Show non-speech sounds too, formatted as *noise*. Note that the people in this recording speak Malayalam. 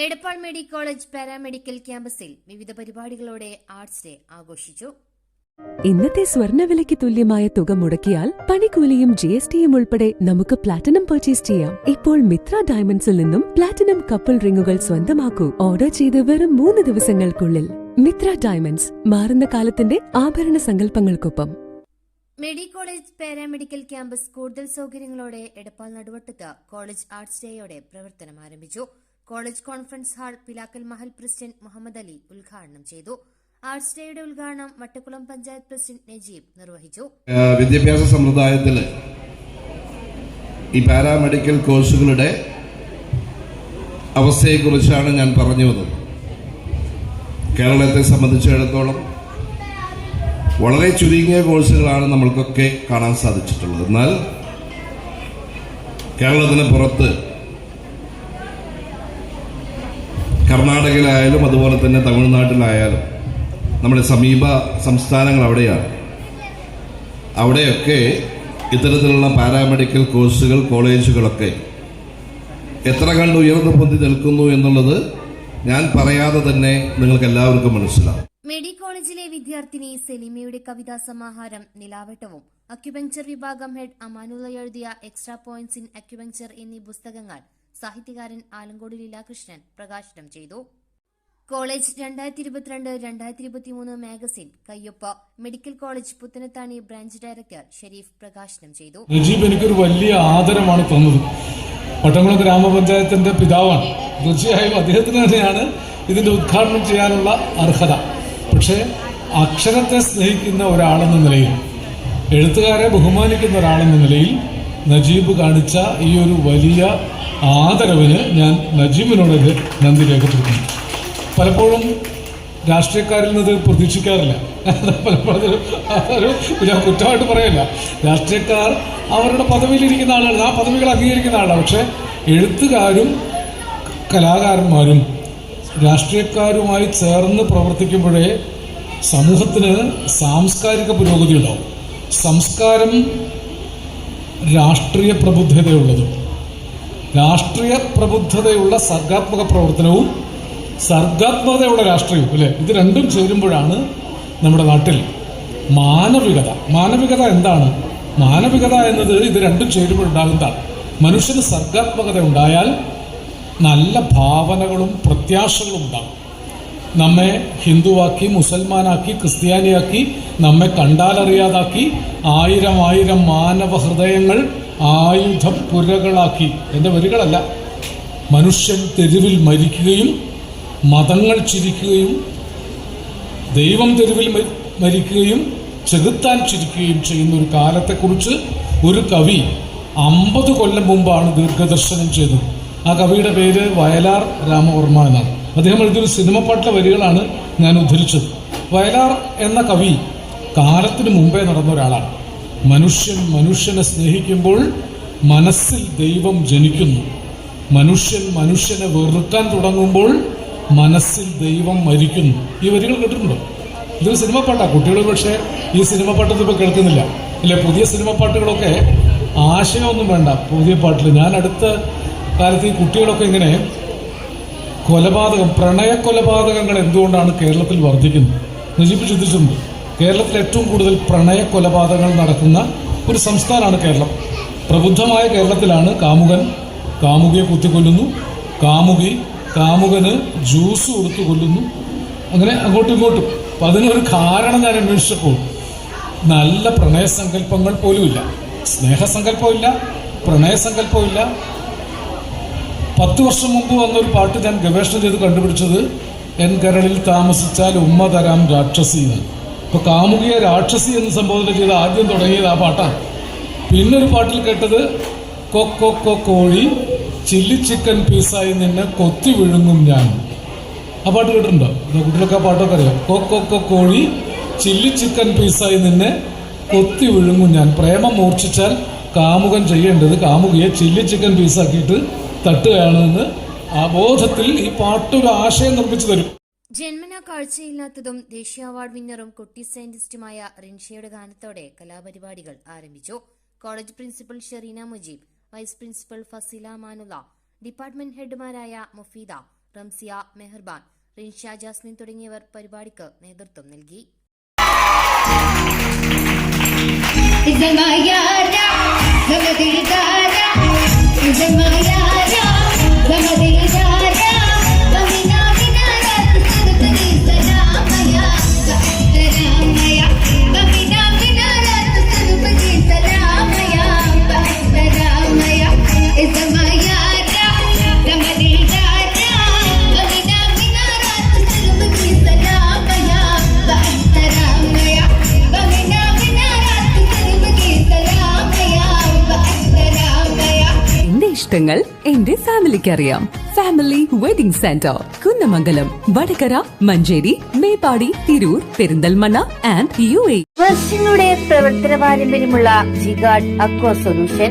എടപ്പാൾ മെഡി കോളേജ് പാരാമെഡിക്കൽ ക്യാമ്പസിൽ വിവിധ പരിപാടികളോടെ ആർട്സ് ഡേ ആഘോഷിച്ചു. ഇന്നത്തെ സ്വർണവിലയ്ക്ക് തുല്യമായ തുക മുടക്കിയാൽ പണിക്കൂലിയും ജി എസ് ടിയും ഉൾപ്പെടെ നമുക്ക് പ്ലാറ്റിനം പർച്ചേസ് ചെയ്യാം. ഇപ്പോൾ മിത്ര ഡയമണ്ട്സിൽ നിന്നും പ്ലാറ്റിനം കപ്പിൾ റിങ്ങുകൾ സ്വന്തമാക്കൂ. ഓർഡർ ചെയ്ത് വെറും മൂന്ന് ദിവസങ്ങൾക്കുള്ളിൽ. മിത്ര ഡയമണ്ട്സ് മാറുന്ന കാലത്തിന്റെ ആഭരണ സങ്കല്പങ്ങൾക്കൊപ്പം. മെഡി കോളേജ് പാരാമെഡിക്കൽ ക്യാമ്പസ് കൂടുതൽ സൗകര്യങ്ങളോടെ എടപ്പാൾ നടുവട്ടത്ത് കോളേജ് ആർട്സ് ഡേയോടെ പ്രവർത്തനം ആരംഭിച്ചു. College conference hall Pilakkal Mahal president Muhammad Ali ഉദ്ഘാടനം ചെയ്തു. ആർട്സ് ഡേയുടെ ഉദ്ഘാടനം വട്ടക്കുളം പഞ്ചായത്ത് പ്രസിഡന്റ് നജീബ് നിർവഹിച്ചു. വിദ്യാഭ്യാസ സമ്പ്രദായത്തിൽ ഈ പാരാമെഡിക്കൽ കോഴ്സുകളുടെ അവസ്ഥയെക്കുറിച്ചാണ് ഞാൻ പറഞ്ഞു വന്നത്. കേരളത്തെ സംബന്ധിച്ചിടത്തോളം വളരെ ചുരുങ്ങിയ കോഴ്സുകളാണ് നമ്മൾക്കൊക്കെ കാണാൻ സാധിച്ചിട്ടുള്ളത്. എന്നാൽ കേരളത്തിന് പുറത്ത് കർണാടകയിലായാലും അതുപോലെ തന്നെ തമിഴ്നാട്ടിലായാലും നമ്മുടെ സമീപ സംസ്ഥാനങ്ങൾ അവിടെയാണ്. അവിടെയൊക്കെ ഇത്തരത്തിലുള്ള പാരാമെഡിക്കൽ കോഴ്സുകൾ കോളേജുകളൊക്കെ എത്ര കണ്ട് ഉയർന്നു പൊന്തി നിൽക്കുന്നു എന്നുള്ളത് ഞാൻ പറയാതെ തന്നെ നിങ്ങൾക്ക് എല്ലാവർക്കും മനസ്സിലാവും. മെഡി കോളേജിലെ വിദ്യാർത്ഥിനി സെലിമയുടെ കവിതാ സമാഹാരം നിലാവട്ടവും. അക്യുപങ്ചർ വിഭാഗം ഹെഡ് അമാനുല എഴുതിയ എക്സ്ട്രാ പോയിന്റ്സ് ഇൻ അക്യുപങ്ചർ എന്നീ പുസ്തകങ്ങൾ സാഹിത്യകാരൻ ആലങ്കോട് ലീലാകൃഷ്ണൻ പ്രകാശനം ചെയ്തു. കോളേജ് രണ്ടായിരത്തി ഇരുപത്തിരണ്ട് രണ്ടായിരത്തി ഇരുപത്തിമൂന്ന് magazine Kayyoppa. Medical college Puthanathani branch director Sharif പ്രകാശനം ചെയ്തു. നജീബ് എനിക്കൊരു വലിയ ആദരമാണ് തന്നത്. പട്ടംകുളം ഗ്രാമപഞ്ചായത്തിന്റെ പിതാവാണ്. തീർച്ചയായും അദ്ദേഹത്തിന് തന്നെയാണ് ഇതിന്റെ ഉദ്ഘാടനം ചെയ്യാനുള്ള അർഹത. പക്ഷേ അക്ഷരത്തെ സ്നേഹിക്കുന്ന ഒരാളെന്ന നിലയിൽ എഴുത്തുകാരെ ബഹുമാനിക്കുന്ന ഒരാളെന്ന നിലയിൽ നജീബ് കാണിച്ച ഈ ഒരു വലിയ ആദരവിന് ഞാൻ നജീബിനോട് നന്ദി രേഖപ്പെടുത്തുന്നു. പലപ്പോഴും രാഷ്ട്രീയക്കാരിൽ നിന്ന് പ്രതീക്ഷിക്കാറില്ല. *laughs* പലപ്പോഴും ഞാൻ കുറ്റമായിട്ട് പറയല്ല. രാഷ്ട്രീയക്കാർ അവരുടെ പദവിയിലിരിക്കുന്ന ആളാണ്. ആ പദവികൾ അംഗീകരിക്കുന്ന ആളാണ്. പക്ഷേ എഴുത്തുകാരും കലാകാരന്മാരും രാഷ്ട്രീയക്കാരുമായി ചേർന്ന് പ്രവർത്തിക്കുമ്പോഴേ സമൂഹത്തിന് സാംസ്കാരിക പുരോഗതി ഉണ്ടാവും സംസ്കാരം രാഷ്ട്രീയ പ്രബുദ്ധതയുള്ളതും. രാഷ്ട്രീയ പ്രബുദ്ധതയുള്ള സർഗാത്മക പ്രവർത്തനവും സർഗാത്മകതയുള്ള രാഷ്ട്രീയവും അല്ലെ? ഇത് രണ്ടും ചേരുമ്പോഴാണ് നമ്മുടെ നാട്ടിൽ മാനവികത. മാനവികത എന്താണ്? മാനവികത എന്നത് ഇത് രണ്ടും ചേരുമ്പോഴുണ്ടാകുന്നതാണ്. മനുഷ്യന് സർഗാത്മകത ഉണ്ടായാൽ നല്ല ഭാവനകളും പ്രത്യാശകളും ഉണ്ടാകും. നമ്മെ ഹിന്ദുവാക്കി മുസൽമാനാക്കി ക്രിസ്ത്യാനിയാക്കി നമ്മെ കണ്ടാലറിയാതാക്കി ആയിരം ആയിരം മാനവ ഹൃദയങ്ങൾ ആയുധ പുരകളാക്കി എന്റെ വരികളല്ല. മനുഷ്യൻ തെരുവിൽ മരിക്കുകയും മതങ്ങൾ ചിരിക്കുകയും ദൈവം തെരുവിൽ മരിക്കുകയും ചെകുത്താൻ ചിരിക്കുകയും ചെയ്യുന്ന ഒരു കാലത്തെക്കുറിച്ച് ഒരു കവി അമ്പത് കൊല്ലം മുമ്പാണ് ദീർഘദർശനം ചെയ്തത്. ആ കവിയുടെ പേര് വയലാർ രാമവർമ്മ എന്നാണ്. അദ്ദേഹം എഴുതിയൊരു സിനിമ പാട്ടിലെ വരികളാണ് ഞാൻ ഉദ്ധരിച്ചത്. വയലാർ എന്ന കവി കാലത്തിന് മുമ്പേ നടന്ന ഒരാളാണ്. മനുഷ്യൻ മനുഷ്യനെ സ്നേഹിക്കുമ്പോൾ മനസ്സിൽ ദൈവം ജനിക്കുന്നു. മനുഷ്യൻ മനുഷ്യനെ വെറുക്കാൻ തുടങ്ങുമ്പോൾ മനസ്സിൽ ദൈവം മരിക്കുന്നു. ഈ വരികൾ കേട്ടിട്ടുണ്ടോ? ഇതൊരു സിനിമ പാട്ടാണ് കുട്ടികൾ പക്ഷേ ഈ സിനിമ പാട്ടൊന്നും ഇപ്പോൾ കേൾക്കുന്നില്ല. അല്ലെ പുതിയ സിനിമ പാട്ടുകളൊക്കെ ആശയമൊന്നും വേണ്ട. പുതിയ പാട്ടിൽ ഞാൻ അടുത്ത കാലത്ത് ഈ കുട്ടികളൊക്കെ ഇങ്ങനെ കൊലപാതകം പ്രണയ കൊലപാതകങ്ങൾ എന്തുകൊണ്ടാണ് കേരളത്തിൽ വർദ്ധിക്കുന്നത്? നജീബ് ചിന്തിച്ചിട്ടുണ്ട്? കേരളത്തിൽ ഏറ്റവും കൂടുതൽ പ്രണയ കൊലപാതകങ്ങൾ നടക്കുന്ന ഒരു സംസ്ഥാനമാണ് കേരളം. പ്രബുദ്ധമായ കേരളത്തിലാണ് കാമുകൻ. കാമുകിയെ കുത്തിക്കൊല്ലുന്നു. കാമുകി കാമുകന് ജ്യൂസ് കൊടുത്തു കൊല്ലുന്നു. അങ്ങനെ അങ്ങോട്ടും ഇങ്ങോട്ടും. അപ്പം അതിനൊരു കാരണം ഞാൻ അന്വേഷിച്ചപ്പോൾ നല്ല പ്രണയസങ്കല്പങ്ങൾ പോലുമില്ല. സ്നേഹസങ്കല്പമില്ല പ്രണയസങ്കല്പമില്ല. പത്ത് വർഷം മുമ്പ് വന്നൊരു പാട്ട് ഞാൻ ഗവേഷണം ചെയ്ത് കണ്ടുപിടിച്ചത് എൻ കരളിൽ താമസിച്ചാൽ ഉമ്മ തരാം രാക്ഷസി എന്ന് അപ്പൊ കാമുകിയ രാക്ഷസി എന്ന് സംബോധന ചെയ്ത് ആദ്യം തുടങ്ങിയത് ആ പാട്ടാണ്. പിന്നൊരു പാട്ടിൽ കേട്ടത് കൊക്കൊ കോഴി ചില്ലി ചിക്കൻ പീസായി നിന്നെ കൊത്തി വിഴുങ്ങും ഞാൻ. ആ പാട്ട് കേട്ടിട്ടുണ്ടോ? കുട്ടികൾക്ക് ആ പാട്ടൊക്കെ അറിയാം? കൊക്കൊക്കൊ കോഴി ചില്ലി ചിക്കൻ പീസായി നിന്നെ കൊത്തി വിഴുങ്ങും ഞാൻ. പ്രേമം മൂർച്ഛിച്ചാൽ കാമുകൻ ചെയ്യേണ്ടത് കാമുകിയെ ചില്ലി ചിക്കൻ പീസാക്കിയിട്ട് തട്ടുകയാണെന്ന് ആ ബോധത്തിൽ ഈ പാട്ടൊരു ആശയം നിർമ്മിച്ചു തരും. ജന്മന കാഴ്ചയില്ലാത്തതും ദേശീയ അവാർഡ് വിന്നറും കുട്ടി സയന്റിസ്റ്റുമായ റിൻഷയുടെ ഗാനത്തോടെ കലാപരിപാടികൾ ആരംഭിച്ചു. College principal Shereena Mujeeb vice principal Faseela Manulla department ഹെഡ്മാരായ Mufeeda Ramsiya Meharban Rinsha Jasmin തുടങ്ങിയവർ പരിപാടിക്ക് നേതൃത്വം നൽകി. ഇഷ്ടങ്ങൾ എന്റെ ഫാമിലിക്ക് അറിയാം family wedding centre Kunnamangalam Vatakara Manjeri Meppadi Tirur Perinthalmanna and U A വർഷങ്ങളുടെ പ്രവർത്തന പാരമ്പര്യമുള്ള ജിഗാഡ് അക്വ സൊല്യൂഷൻ